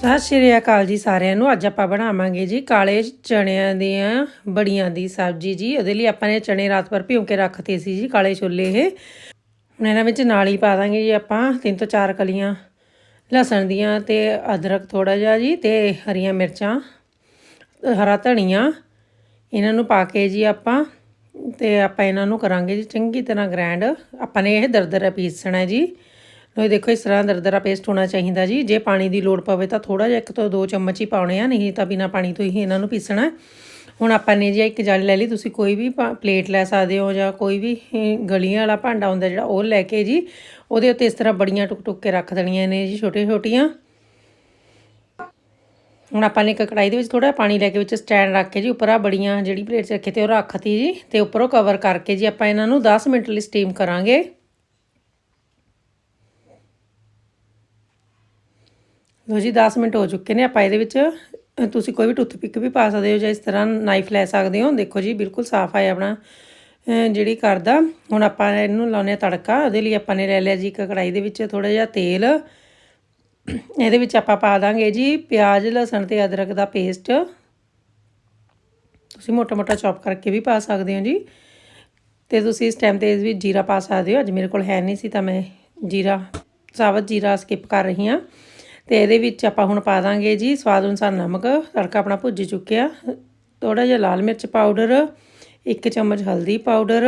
ਸਤਿ ਸ਼੍ਰੀ ਅਕਾਲ ਜੀ ਸਾਰਿਆਂ ਨੂੰ। ਅੱਜ ਆਪਾਂ ਬਣਾਵਾਂਗੇ ਜੀ ਕਾਲੇ ਚਣਿਆਂ ਦੀਆਂ ਬੜੀਆਂ ਦੀ ਸਬਜ਼ੀ ਜੀ। ਉਹਦੇ ਲਈ ਆਪਾਂ ਨੇ ਚਣੇ ਰਾਤ ਭਰ ਭਿਉਂ ਕੇ ਰੱਖਤੇ ਸੀ ਜੀ ਕਾਲੇ ਛੋਲੇ ਇਹ। ਹੁਣ ਇਹਨਾਂ ਵਿੱਚ ਨਾਲ ਹੀ ਪਾ ਦਾਂਗੇ ਜੀ ਆਪਾਂ ਤਿੰਨ ਤੋਂ ਚਾਰ ਕਲੀਆਂ ਲਸਣ ਦੀਆਂ ਤੇ ਅਦਰਕ ਥੋੜਾ ਜਿਹਾ ਜੀ ਤੇ ਹਰੀਆਂ ਮਿਰਚਾਂ, ਹਰਾ ਧਨੀਆ। ਇਹਨਾਂ ਨੂੰ ਪਾ ਕੇ ਜੀ ਆਪਾਂ ਤੇ ਆਪਾਂ ਇਹਨਾਂ ਨੂੰ ਕਰਾਂਗੇ ਜੀ ਚੰਗੀ ਤਰ੍ਹਾਂ ਗ੍ਰਾਈਂਡ ਆਪਾਂ ਨੇ ਇਹ ਦਰਦਰਾ ਪੀਸਣਾ ਜੀ। ਲੋ ਦੇਖੋ, ਇਸ ਤਰ੍ਹਾਂ ਦਰਦਰਾ ਪੇਸਟ ਹੋਣਾ ਚਾਹੀਦਾ ਜੀ। ਜੇ ਪਾਣੀ ਦੀ ਲੋੜ ਪਵੇ ਤਾਂ ਥੋੜਾ ਜਿਹਾ, ਇੱਕ ਤੋਂ ਦੋ ਚਮਚ ਹੀ ਪਾਉਣੇ ਆ, ਨਹੀਂ ਤਾਂ ਬਿਨਾ ਪਾਣੀ ਤੋਂ ਹੀ ਇਹਨਾਂ ਨੂੰ ਪੀਸਣਾ। ਹੁਣ ਆਪਾਂ ਨੇ ਜੀ ਇੱਕ ਜਾਲੀ ਲੈ ਲਈ। ਤੁਸੀਂ ਕੋਈ ਵੀ ਪਲੇਟ ਲੈ ਸਕਦੇ ਹੋ ਜਾਂ ਕੋਈ ਵੀ ਗਲੀਆਂ ਵਾਲਾ ਭਾਂਡਾ ਹੁੰਦਾ ਜਿਹੜਾ ਉਹ ਲੈ ਕੇ ਜੀ, ਉਹਦੇ ਉੱਤੇ ਇਸ ਤਰ੍ਹਾਂ ਬੜੀਆਂ ਟੁਕ ਟੁਕ ਕੇ ਰੱਖ ਦੇਣੀਆਂ ਨੇ ਜੀ ਛੋਟੇ ਛੋਟੀਆਂ। ਹੁਣ ਆਪਾਂ ਨੇ ਇੱਕ ਕੜਾਈ ਦੇ ਵਿੱਚ ਥੋੜਾ ਪਾਣੀ ਲੈ ਕੇ ਵਿੱਚ ਸਟੈਂਡ ਰੱਖ ਕੇ ਜੀ, ਉੱਪਰ ਆ ਬੜੀਆਂ ਜਿਹੜੀ ਪਲੇਟ 'ਚ ਰੱਖੇ ਤੇ ਉਹ ਰੱਖਤੀ ਜੀ, ਤੇ ਉੱਪਰੋਂ ਕਵਰ ਕਰਕੇ ਜੀ, ਆਪਾਂ ਇਹਨਾਂ ਨੂੰ 10 ਮਿੰਟ ਲਈ ਸਟੀਮ ਕਰਾਂਗੇ। ਲੋ ਜੀ 10 ਮਿੰਟ ਹੋ ਚੁੱਕੇ ਨੇ ਆਪਾਂ ਇਹਦੇ ਵਿੱਚ। ਤੁਸੀਂ ਕੋਈ ਵੀ ਟੁੱਥਪਿਕ ਵੀ ਪਾ ਸਕਦੇ ਹੋ ਜਾਂ ਇਸ ਤਰ੍ਹਾਂ ਨਾਈਫ ਲੈ ਸਕਦੇ ਹੋ। ਦੇਖੋ ਜੀ, ਬਿਲਕੁਲ ਸਾਫ਼ ਆਇਆ ਆਪਣਾ ਜਿਹੜੀ ਕਰਦਾ ਹੁਣ ਆਪਾਂ ਇਹਨੂੰ ਲਾਉਨੇ ਤੜਕਾ। ਉਹਦੇ ਲਈ ਆਪਾਂ ਨੇ ਲੈ ਲਿਆ ਜੀ ਇੱਕ ਕੜਾਈ ਦੇ ਵਿੱਚ ਥੋੜਾ ਜਿਹਾ ਤੇਲ। ਇਹਦੇ ਵਿੱਚ ਆਪਾਂ ਪਾ ਦਾਂਗੇ ਜੀ ਪਿਆਜ਼, ਲਸਣ ਤੇ ਅਦਰਕ ਦਾ ਪੇਸਟ ਤੁਸੀਂ ਮੋਟਾ ਮੋਟਾ ਚੌਪ ਕਰਕੇ ਵੀ ਪਾ ਸਕਦੇ ਹੋ ਜੀ। ਤੇ ਤੁਸੀਂ ਇਸ ਟਾਈਮ ਤੇ ਇਸ ਵਿੱਚ ਜੀਰਾ ਪਾ ਸਕਦੇ ਹੋ। ਅੱਜ ਮੇਰੇ ਕੋਲ ਹੈ ਨਹੀਂ ਸੀ ਤਾਂ ਮੈਂ ਜੀਰਾ ਸਾਬਤ ਜੀਰਾ ਸਕਿਪ ਕਰ ਰਹੀ ਹਾਂ। ਤੇ ਇਹਦੇ ਵਿੱਚ ਆਪਾਂ ਹੁਣ ਪਾ ਦਾਂਗੇ ਜੀ ਸਵਾਦ ਅਨੁਸਾਰ ਨਮਕ, ਤੜਕਾ ਆਪਣਾ ਭੁੱਜ ਚੁੱਕਿਆ। ਥੋੜਾ ਜਿਹਾ ਲਾਲ ਮਿਰਚ ਪਾਊਡਰ, ਇੱਕ ਚਮਚ ਹਲਦੀ ਪਾਊਡਰ,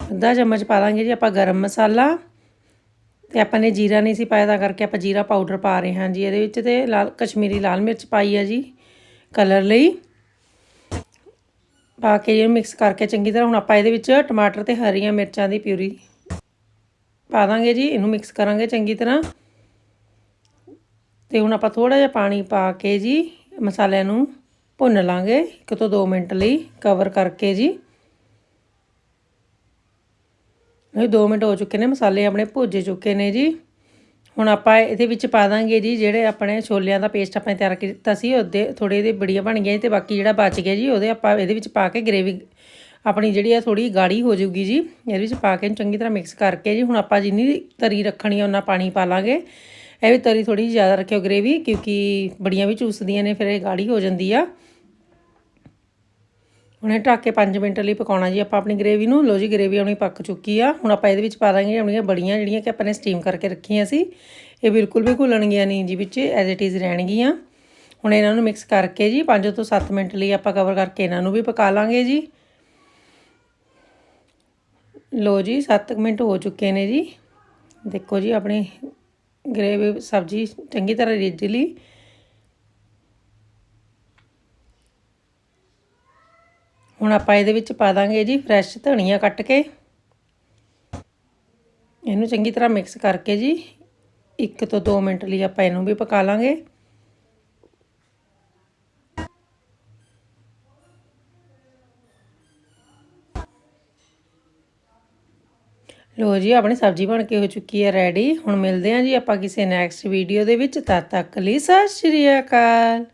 ਅੱਧਾ ਚਮਚ ਪਾ ਦਾਂਗੇ ਜੀ ਆਪਾਂ ਗਰਮ ਮਸਾਲਾ। ਤੇ ਆਪਾਂ ਨੇ ਜੀਰਾ ਨਹੀਂ ਸੀ ਪਾਇਆ, ਤਾਂ ਕਰਕੇ ਆਪਾਂ ਜੀਰਾ ਪਾਊਡਰ ਪਾ ਰਹੇ ਹਾਂ ਜੀ ਇਹਦੇ ਵਿੱਚ ਤੇ ਲਾਲ, ਕਸ਼ਮੀਰੀ ਲਾਲ ਮਿਰਚ ਪਾਈ ਆ ਜੀ ਕਲਰ ਲਈ। ਪਾ ਕੇ ਇਹ ਮਿਕਸ ਕਰਕੇ ਚੰਗੀ ਤਰ੍ਹਾਂ ਹੁਣ ਆਪਾਂ ਇਹਦੇ ਵਿੱਚ ਟਮਾਟਰ ਤੇ ਹਰੀਆਂ ਮਿਰਚਾਂ ਦੀ ਪਿਊਰੀ ਪਾ ਦਾਂਗੇ ਜੀ, ਇਹਨੂੰ ਮਿਕਸ ਕਰਾਂਗੇ ਚੰਗੀ ਤਰ੍ਹਾਂ। ਤੇ ਹੁਣ ਆਪਾਂ ਥੋੜਾ ਜਿਹਾ ਪਾਣੀ ਪਾ ਕੇ ਜੀ ਮਸਾਲਿਆਂ ਨੂੰ ਭੁੰਨ ਲਾਂਗੇ 1 ਤੋਂ 2 ਮਿੰਟ ਲਈ ਕਵਰ ਕਰਕੇ ਜੀ। ਇਹ 2 ਮਿੰਟ ਹੋ ਚੁੱਕੇ ਨੇ, ਮਸਾਲੇ ਆਪਣੇ ਭੁੱਜ ਚੁੱਕੇ ਨੇ ਜੀ। ਹੁਣ ਆਪਾਂ ਇਹਦੇ ਵਿੱਚ ਪਾ ਦਾਂਗੇ ਜੀ, ਜਿਹੜੇ ਆਪਣੇ ਛੋਲਿਆਂ ਦਾ ਪੇਸਟ ਆਪਾਂ ਤਿਆਰ ਕੀਤਾ ਸੀ, ਉਹਦੇ ਥੋੜੇ ਇਹਦੇ ਬੜੀਆਂ ਬਣ ਗਈਆਂ ਤੇ ਬਾਕੀ ਜਿਹੜਾ ਬਚ ਗਿਆ ਜੀ, ਉਹਦੇ ਆਪਾਂ ਇਹਦੇ ਵਿੱਚ ਪਾ ਕੇ ਗ੍ਰੇਵੀ ਆਪਣੀ ਜਿਹੜੀ ਆ ਥੋੜੀ ਗਾੜੀ ਹੋ ਜਾਊਗੀ ਜੀ, ਇਹਦੇ ਵਿੱਚ ਪਾ ਕੇ ਚੰਗੀ ਤਰ੍ਹਾਂ ਮਿਕਸ ਕਰਕੇ ਜੀ। ਹੁਣ ਆਪਾਂ ਜਿੰਨੀ ਤਰੀ ਰੱਖਣੀ ਆ ਉਹਨਾਂ ਪਾਣੀ ਪਾ ਲਾਂਗੇ। ਇਹ ਵੀ ਤਰੀ ਥੋੜੀ ਜ਼ਿਆਦਾ ਰੱਖਿਓ ਗ੍ਰੇਵੀ ਕਿਉਂਕਿ ਬੜੀਆਂ ਵੀ ਚੂਸਦੀਆਂ ਨੇ, ਫਿਰ ਇਹ ਗਾੜੀ ਹੋ ਜਾਂਦੀ ਆ। ਹੁਣ ਇਹ ਢੱਕ ਕੇ 5 ਮਿੰਟ ਲਈ ਪਕਾਉਣਾ ਜੀ, ਆਪਾਂ ਆਪਣੀ ਗ੍ਰੇਵੀ ਨੂੰ। ਲੋ ਜੀ ਗ੍ਰੇਵੀ ਆਪਣੀ ਪੱਕ ਚੁੱਕੀ ਆ। ਹੁਣ ਆਪਾਂ ਇਹਦੇ ਵਿੱਚ ਪਾ ਦਾਂਗੇ ਆਪਣੀਆਂ ਬੜੀਆਂ ਜਿਹੜੀਆਂ ਕਿ ਆਪਾਂ ਨੇ ਸਟੀਮ ਕਰਕੇ ਰੱਖੀਆਂ ਸੀ। ਇਹ ਬਿਲਕੁਲ ਵੀ ਘੁਲਣਗੀਆਂ ਨਹੀਂ ਜੀ ਵਿੱਚ ਐਜ਼ ਇਟ ਇਜ਼ ਰਹਿਣਗੀਆਂ। ਹੁਣ ਇਹਨਾਂ ਨੂੰ ਮਿਕਸ ਕਰਕੇ ਜੀ 5 ਤੋਂ 7 ਮਿੰਟ ਲਈ ਆਪਾਂ ਕਵਰ ਕਰਕੇ ਇਹਨਾਂ ਨੂੰ ਵੀ ਪਕਾ ਲਾਂਗੇ ਜੀ। ਲੋ ਜੀ 7 ਮਿੰਟ ਹੋ ਚੁੱਕੇ ਨੇ ਜੀ। ਦੇਖੋ ਜੀ, ਆਪਣੇ ਗ੍ਰੇਵੀ ਸਬਜ਼ੀ ਚੰਗੀ ਤਰ੍ਹਾਂ ਰਿੱਝ ਲਈ। ਹੁਣ ਆਪਾਂ ਇਹਦੇ ਵਿੱਚ ਪਾ ਦਾਂਗੇ ਜੀ ਫਰੈਸ਼ ਧਨੀਆ ਕੱਟ ਕੇ। ਇਹਨੂੰ ਚੰਗੀ ਤਰ੍ਹਾਂ ਮਿਕਸ ਕਰਕੇ ਜੀ। 1 ਤੋਂ 2 ਮਿੰਟ ਲਈ ਆਪਾਂ ਇਹਨੂੰ ਵੀ ਪਕਾ ਲਾਂਗੇ। ਲੋ ਜੀ, ਆਪਣੀ ਸਬਜ਼ੀ ਬਣ ਕੇ ਹੋ ਚੁੱਕੀ ਹੈ ਰੈਡੀ ਹੁਣ ਮਿਲਦੇ ਹਾਂ ਜੀ ਆਪਾਂ ਕਿਸੇ ਨੈਕਸਟ ਵੀਡੀਓ ਦੇ ਵਿੱਚ। ਤਦ ਤੱਕ ਲਈ ਸਤਿ ਸ਼੍ਰੀ ਅਕਾਲ।